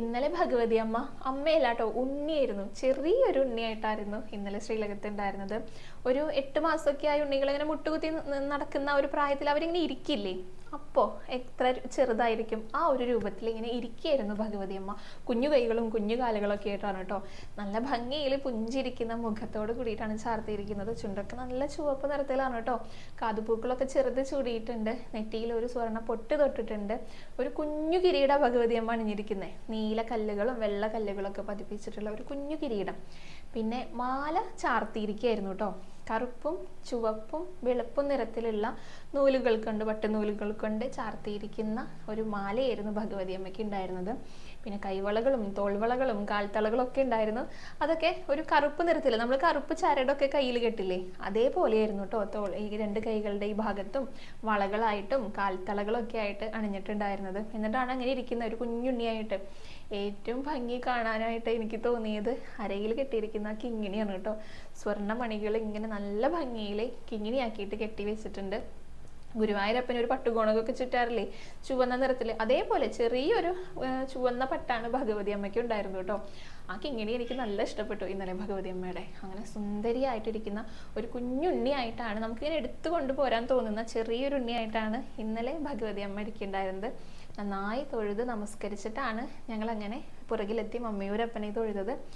ഇന്നലെ ഭഗവതി അമ്മ അമ്മയല്ലാട്ടോ ഉണ്ണിയായിരുന്നു. ചെറിയൊരു ഉണ്ണിയായിട്ടായിരുന്നു ഇന്നലെ ശ്രീലകത്ത് ഉണ്ടായിരുന്നത്. ഒരു എട്ട് മാസമൊക്കെ ആയ ഉണ്ണികൾ ഇങ്ങനെ മുട്ടുകുത്തി നടക്കുന്ന ഒരു പ്രായത്തിൽ അവരിങ്ങനെ ഇരിക്കില്ലേ? അപ്പോൾ എത്ര ചെറുതായിരിക്കും ആ ഒരു രൂപത്തിൽ ഇങ്ങനെ ഇരിക്കുകയായിരുന്നു ഭഗവതി അമ്മ. കുഞ്ഞു കൈകളും കുഞ്ഞു കാലുകളൊക്കെ ആയിട്ടാണ് കേട്ടോ. നല്ല ഭംഗിയിൽ പുഞ്ചിരിക്കുന്ന മുഖത്തോട് കൂടിയിട്ടാണ് ചാർത്തിയിരിക്കുന്നത്. ചുണ്ടൊക്കെ നല്ല ചുവപ്പ് നിറത്തിലാണ് കേട്ടോ. കാതുപൂക്കളൊക്കെ ചെറുത് ചൂടിയിട്ടുണ്ട്. നെറ്റിയിൽ ഒരു സ്വർണ പൊട്ട് തൊട്ടിട്ടുണ്ട്. ഒരു കുഞ്ഞു കിരീട ഭഗവതി അമ്മ അണിഞ്ഞിരിക്കുന്നത് നീല കല്ലുകളും വെള്ള കല്ലുകളൊക്കെ പതിപ്പിച്ചിട്ടുള്ള ഒരു കുഞ്ഞു കിരീടം. പിന്നെ മാല ചാർത്തിയിരിക്കുകയായിരുന്നു കേട്ടോ കറുപ്പും ചുവപ്പും വെളുപ്പും നിറത്തിലുള്ള നൂലുകൾ കൊണ്ട് പട്ടുനൂലുകൾ കൊണ്ട് ചാർത്തിയിരിക്കുന്ന ഒരു മാലയായിരുന്നു ഭഗവതി അമ്മയ്ക്ക് ഉണ്ടായിരുന്നത്. പിന്നെ കൈവളകളും തോൾവളകളും കാൽത്തളകളും ഒക്കെ ഉണ്ടായിരുന്നു. അതൊക്കെ ഒരു കറുപ്പ് നിറത്തിൽ നമ്മൾ കറുപ്പ് ചരടൊക്കെ കയ്യിൽ കെട്ടില്ലേ അതേപോലെയായിരുന്നു കേട്ടോ തോൾ ഈ രണ്ട് കൈകളുടെ ഈ ഭാഗത്തും വളകളായിട്ടും കാൽത്തളകളൊക്കെ ആയിട്ട് അണിഞ്ഞിട്ടുണ്ടായിരുന്നത്. എന്നിട്ടാണ് അങ്ങനെ ഇരിക്കുന്ന ഒരു കുഞ്ഞുണ്ണിയായിട്ട് ഏറ്റവും ഭംഗി കാണാനായിട്ട് എനിക്ക് തോന്നിയത് അരയിൽ കെട്ടിയിരിക്കുന്ന കിങ്ങിണിയാണ് കേട്ടോ സ്വർണമണികൾ ഇങ്ങനെ നല്ല ഭംഗിയിൽ കിങ്ങിണിയാക്കിയിട്ട് കെട്ടി വെച്ചിട്ടുണ്ട്. ഗുരുവായൂരപ്പന് ഒരു പട്ടുകോണകൊക്കെ ചുറ്റാറില്ലേ? ചുവന്ന നിറത്തിൽ അതേപോലെ ചെറിയൊരു ചുവന്ന പട്ടാണ് ഭഗവതി അമ്മയ്ക്ക് ഉണ്ടായിരുന്നു കേട്ടോ. ആ കിങ്ങിണി എനിക്ക് നല്ല ഇഷ്ടപ്പെട്ടു ഇന്നലെ ഭഗവതി അമ്മയുടെ. അങ്ങനെ സുന്ദരിയായിട്ടിരിക്കുന്ന ഒരു കുഞ്ഞുണ്ണിയായിട്ടാണ് നമുക്കിങ്ങനെ എടുത്തു കൊണ്ടുപോരാൻ തോന്നുന്ന ചെറിയൊരു ഉണ്ണിയായിട്ടാണ് ഇന്നലെ ഭഗവതി അമ്മ ഇരിക്കുന്നുണ്ടായിരുന്നത് നന്നായി തൊഴുത് നമസ്കരിച്ചിട്ടാണ് ഞങ്ങൾ അങ്ങനെ പുറകിലെത്തി മമ്മിയൂരപ്പനെ തൊഴുതത്.